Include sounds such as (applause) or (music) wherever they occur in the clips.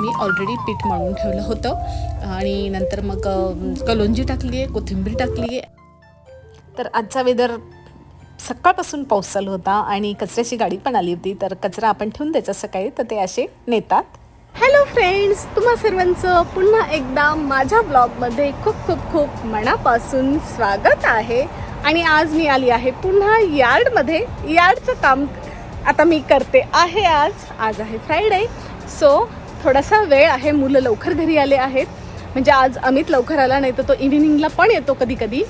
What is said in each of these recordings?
मी already पीठ मळून ठेवलं होतं. आणि नंतर मग कलोंजी टाकली आहे कोथिंबीर टाकली आहे. तर आजचा वेदर सकाळपासून पाऊस चालू होता आणि कचऱ्याची गाडी पण आली होती. तर कचरा आपण ठेवून द्यायचा सकाळी. तर ते असे नेतात. हॅलो फ्रेंड्स तुम्हा सर्वांचं पुन्हा एकदा माझ्या ब्लॉगमध्ये खूप खूप खूप मनापासून स्वागत आहे. आणि आज मी आली आहे पुन्हा यार्डमध्ये. यार्डचं काम आता मी करते आहे आज. आज आहे फ्रायडे सो थोडासा वेळ आहे मुलं लवकर घरी आले आहेत. म्हणजे आज अमित लवकर आला नाही तर तो इव्हिनिंगला पण येतो कधी कधी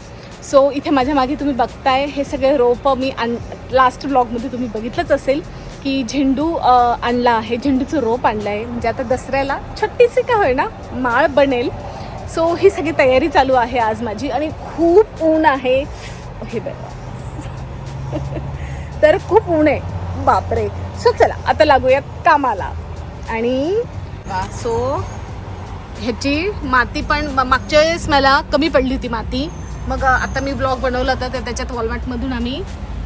सो इथे माझ्या मागे तुम्ही बघताय हे सगळे रोपं मी आण लास्ट ब्लॉगमध्ये तुम्ही बघितलंच असेल की झेंडू आणला आहे. झेंडूचं रोप आणलं आहे म्हणजे आता दसऱ्याला छत्तीसी का होय ना माळ बनेल. सो ही सगळी तयारी चालू आहे आज माझी आणि खूप ऊन आहे. हे बघा. (laughs) तर खूप ऊन आहे. बापरे. सो चला आता लागूयात कामाला. आणि सो ह्याची माती पण मागच्या वेळेस मला कमी पडली होती माती. मग आता मी ब्लॉग बनवला होता तर त्याच्यात वॉलमार्टमधून आम्ही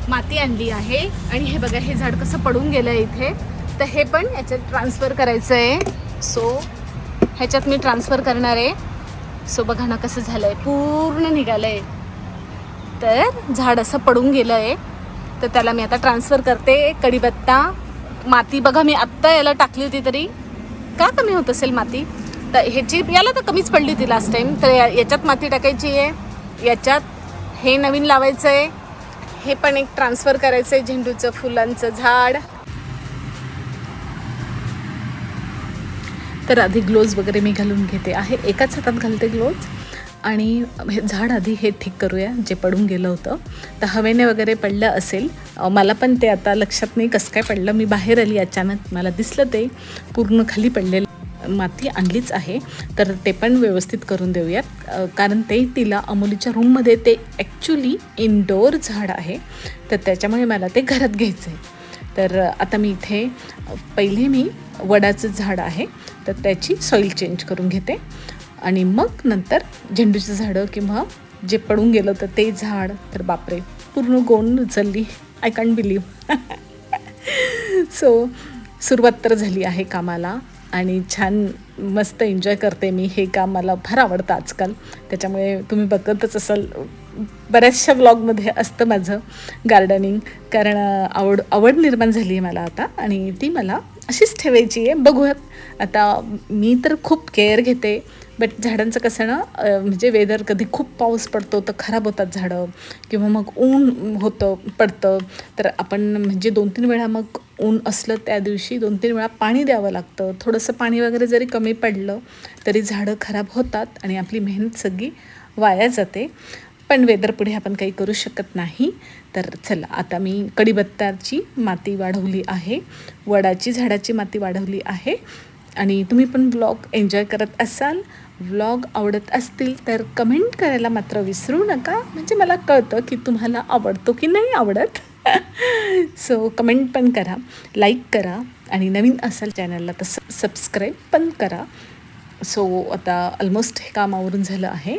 माती आणली आहे. आणि हे बघा हे झाड कसं पडून गेलं आहे इथे. तर हे पण याच्यात ट्रान्सफर करायचं आहे सो ह्याच्यात मी ट्रान्सफर करणार आहे. सो बघा ना कसं झालं आहे पूर्ण निघालं आहे तर झाड असं पडून गेलं आहे तर त्याला मी आता ट्रान्सफर करते. कढीपत्ता माती. बघा मी आत्ता याला टाकली होती तरी का कमी होत असेल माती? तर ह्याची याला तर कमीच पडली होती लास्ट टाईम तर या- याच्यात माती टाकायची आहे. याच्यात हे नवीन लावायचं आहे हे पण एक ट्रान्सफर करायचं आहे झेंडूचं फुलांचं झाड. तर आधी ग्लोव्ज वगैरे मी घालून घेते. आहे एकाच हातात घालते ग्लोव्ज आणि हे झाड आधी हे ठीक करूया जे पडून गेलं होतं. तर हवेने वगैरे पडलं असेल. मला पण ते आता लक्षात नाही कसं काय पडलं. मी बाहेर आली अचानक मला दिसलं ते पूर्ण खाली पडलेलं माती आणलीच आहे. तर ते पण व्यवस्थित करून देऊयात. कारण ते तिला अमोलीच्या रूममध्ये ते ॲक्च्युली इनडोअर झाड आहे. तर त्याच्यामुळे मला ते घरात घ्यायचं आहे तर आता मी इथे पहिले मी वडाचं झाड आहे. तर त्याची सॉईल चेंज करून घेते. आणि मग नंतर झेंडूचं झाडं किंवा जे पडून गेलं तर ते झाड तर बापरे पूर्ण गोंड उचलली. आय कॅन्ट बिलीव सो सुरुवात तर झाली आहे कामाला आणि छान मस्त एन्जॉय करते मी. हे काम मला फार आवडतं आजकाल. त्याच्यामुळे तुम्ही बघतच असाल बऱ्याचशा ब्लॉगमध्ये असतं माझं गार्डनिंग कारण आवड आवड निर्माण झाली आहे मला आता आणि ती मला अशीच ठेवायची आहे. बघूयात. आता मी तर खूप केअर घेते. बट झाडांचं कसं ना म्हणजे वेदर कधी खूप पाऊस पडतो तर खराब होतात झाडं. किंवा मग ऊन होतं पडतं. तर आपण म्हणजे दोन तीन वेळा मग ऊन असलं त्या दिवशी दोन तीन वेळा पाणी द्यावं लागतं. थोडंसं पाणी वगैरे जरी कमी पडलं तरी झाडं खराब होतात आणि आपली मेहनत सगळी वाया जाते. पण वेदर पुढे आपण काही करू शकत नाही. तर चला आता मी कडीबत्ताची माती वाढवली आहे. वडाची झाडाची माती वाढवली आहे. आणि तुम्ही पण ब्लॉग एन्जॉय करत असाल व्लॉग आवडत असतील तर कमेंट करायला मात्र विसरू नका. म्हणजे मला कळतं की तुम्हाला आवडतो की नाही आवडत. (laughs) सो कमेंट पण करा लाईक करा आणि नवीन असाल चॅनलला तर सबस्क्राईब पण करा. सो आता ऑलमोस्ट हे काम आवरून झालं आहे.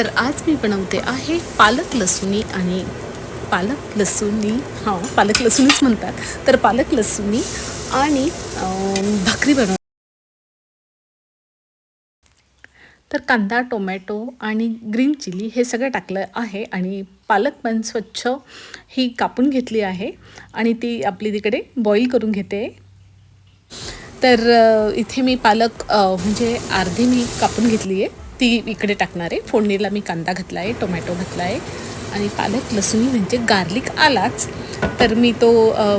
तर आज मी बनवते आहे पालक लसुणी आणि पालक लसुणी हां पालक लसुणीच म्हणतात. तर पालक लसुणी आणि भाकरी बनव तर कांदा टोमॅटो आणि ग्रीन चिली हे सगळं टाकलं आहे आणि पालक पण स्वच्छ ही कापून घेतली आहे आणि ती आपली तिकडे बॉईल करून घेते. तर इथे मी पालक म्हणजे अर्धी मी कापून घेतली आहे. ती इकडे टाकणार आहे. फोडणीला मी कांदा घातला आहे टोमॅटो घातला आहे आणि पालक लसूणी म्हणजे गार्लिक आलाच. तर मी तो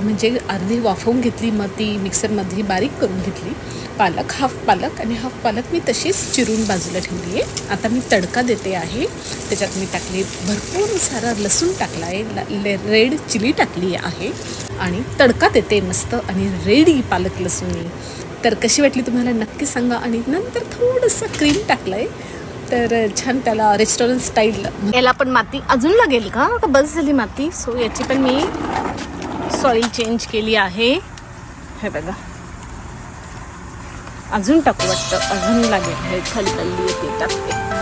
म्हणजे अर्धी वाफवून घेतली मग ती मिक्सरमध्ये बारीक करून घेतली. पालक हाफ पालक आणि हाफ पालक मी तशीच चिरून बाजूला ठेवली आहे. आता मी तडका देते आहे. त्याच्यात मी टाकली भरपूर सारा लसूण टाकला आहे रेड चिली टाकली आहे. आणि तडका देते मस्त आणि रेडी पालक लसूणी तर कशी वाटली तुम्हाला? नक्की सांगा. आणि नंतर थोडंसं क्रीम टाकलं आहे तर छान त्याला रेस्टॉरंट स्टाईल याला पण माती अजून लागेल का? का बस झाली माती. सो याची पण मी सॉईल चेंज केली आहे. हे बघा. अजून टाकू वाटतं. अजून लागेल हे खाली खाली येते. टाकते.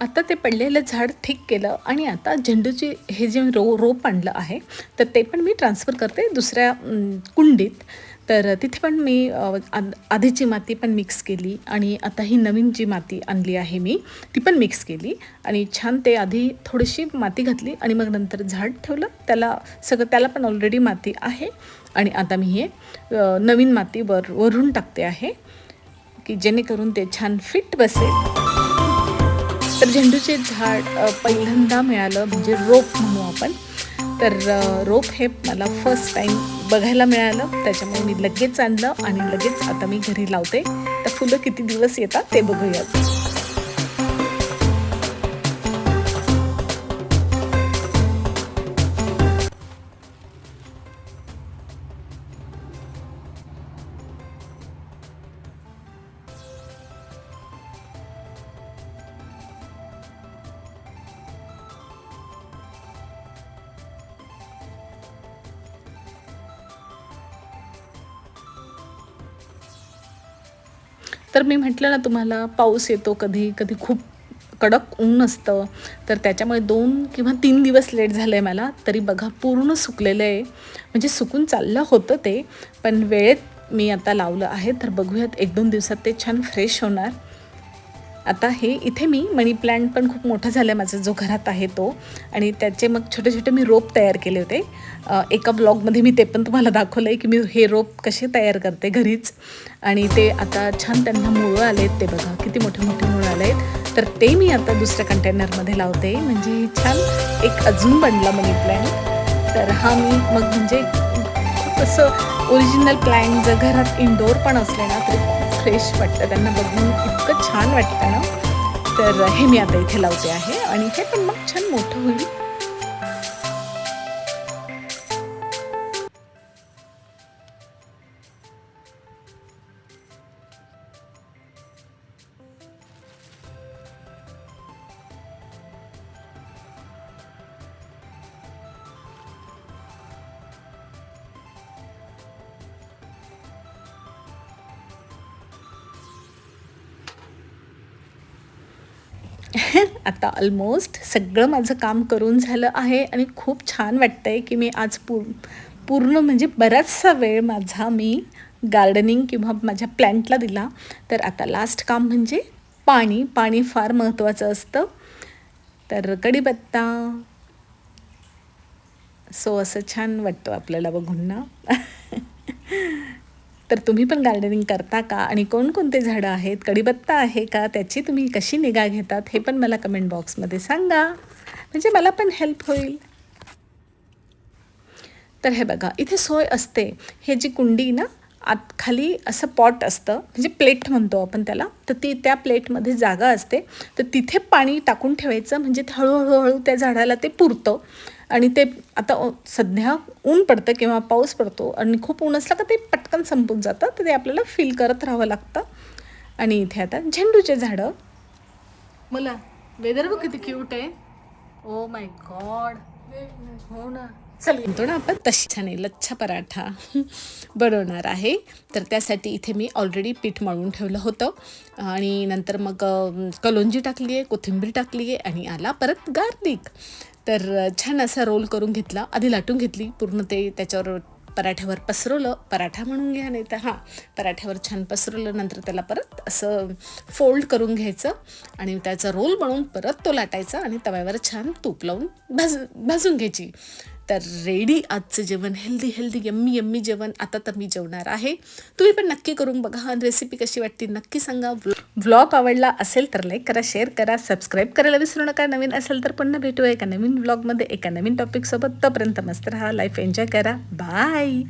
आता ते पडलेलं झाड ठीक केलं आणि आता झेंडूची हे जे रो रोप आणलं आहे तर ते पण मी ट्रान्सफर करते दुसऱ्या कुंडीत. तर तिथे पण मी आधीची माती पण मिक्स केली आणि आता ही नवीन जी माती आणली आहे मी ती पण मिक्स केली आणि छान ते आधी थोडीशी माती घातली आणि मग नंतर झाड ठेवलं. त्याला सगळं त्याला पण ऑलरेडी माती आहे आणि आता मी हे नवीन माती वर वरून टाकते आहे की जेणेकरून ते छान फिट बसेल. तर झेंडूचे झाड पहिल्यांदा मिळालं म्हणजे रोप म्हणू आपण. तर रोप हे मला फर्स्ट टाईम बघायला मिळालं. त्याच्यामुळे मी लगेच आणलं आणि लगेच आता मी घरी लावते. तर फुलं किती दिवस येतात ते बघूयात. तर मी म्हटलं ना तुम्हाला पाऊस येतो कधी कधी खूप कडक ऊन असतं. तर त्याच्यामुळे दोन किंवा तीन दिवस लेट झालं आहे मला तरी बघा पूर्ण सुकलेलं आहे. म्हणजे सुकून चाललं होतं ते पण वेळेत मी आता लावलं आहे तर बघूयात एक दोन दिवसात ते छान फ्रेश होणार. आता हे इथे मी मनी प्लांट पण खूप मोठा झाला आहे माझा जो घरात आहे तो. आणि त्याचे मग छोटे छोटे मी रोप तयार केले होते. एका ब्लॉगमध्ये मी ते पण तुम्हाला दाखवलं आहे की मी हे रोप कसे तयार करते घरीच. आणि ते आता छान त्यांना मुळं आहेत ते बघा किती मोठे मोठे मुळं आले आहेत तर ते मी आता दुसऱ्या कंटेनरमध्ये लावते. म्हणजे छान एक अजून बनला मनी प्लॅन्ट तर हा मी मग म्हणजे खूप असं ओरिजिनल प्लॅन जर घरात इनडोअर पण असले ना तरी फ्रेश वाटतं त्यांना बघून इतकं छान वाटतं ना. तर हे मी आता इथे लावते आहे. आणि हे पण मग छान मोठं होईल. (laughs) आता ऑलमोस्ट सगळं माझं काम करून झालं आहे आणि खूप छान वाटतं आहे की मी आज पूर पूर्ण म्हणजे बराचसा वेळ माझा मी गार्डनिंग किंवा माझ्या प्लॅन्टला दिला. तर आता लास्ट काम म्हणजे पाणी. पाणी फार महत्त्वाचं असतं. तर कढीपत्ता. सो असं छान वाटतं आपल्याला बघून ना. (laughs) तर तुम्ही पण गार्डनिंग करता का? आणि कोणकोणते झाडं आहेत? कडीपत्ता आहे का? त्याची तुम्ही कशी निगा घेतात? हे पण मला कमेंट बॉक्समध्ये सांगा. म्हणजे मला पण हेल्प होईल. तर हे बघा इथे सोय असते. हे जी कुंडी ना आत खाली असं पॉट असतं. म्हणजे प्लेट म्हणतो आपण त्याला. तर ती त्या प्लेटमध्ये जागा असते. तर तिथे पाणी टाकून ठेवायचं. म्हणजे हळूहळू हळू त्या झाडाला ते पुरतं. आणि ते आता सध्या ऊन पडतं किंवा पाऊस पडतो आणि खूप ऊन असलं का ते पटकन संपून जातं तर ते आपल्याला फील करत राहावं लागतं. आणि इथे आता झेंडूचे झाडं. मला वेदर बघ किती क्यूट आहे. ओ माय गॉड हो ना. चल म्हणतो ना आपण तशी छान आहे. लच्छा पराठा (laughs) बनवणार आहे. तर त्यासाठी इथे मी ऑलरेडी पीठ मळून ठेवलं होतं. आणि नंतर मग कलोंजी टाकली आहे कोथिंबीर टाकली आहे आणि आला परत गार्लिक तर छान असा रोल करून घेतला. आधी लाटून घेतली पूर्ण ते त्याच्यावर पराठ्यावर पसरवलं. पराठा म्हणून घ्या नाही तर हां पराठ्यावर छान पसरवलं नंतर त्याला परत असं फोल्ड करून घ्यायचं. आणि त्याचा रोल बनवून परत तो लाटायचा आणि तव्यावर छान तूप लावून भाज भाजून घ्यायची. तर रेडी. आजचं जेवण हेल्दी हेल्दी यम्मी यम्मी जेवण. आता तर मी जेवणार आहे. तुम्ही पण नक्की करून बघा. आणि रेसिपी कशी वाटते नक्की सांगा. व्लॉग आवडला असेल तर लाईक करा शेअर करा सबस्क्राईब करायला विसरू नका. नवीन असेल तर पुन्हा भेटूया एका नवीन व्लॉगमध्ये एका नवीन टॉपिकसोबत तोपर्यंत मस्त राहा लाईफ एन्जॉय करा. बाय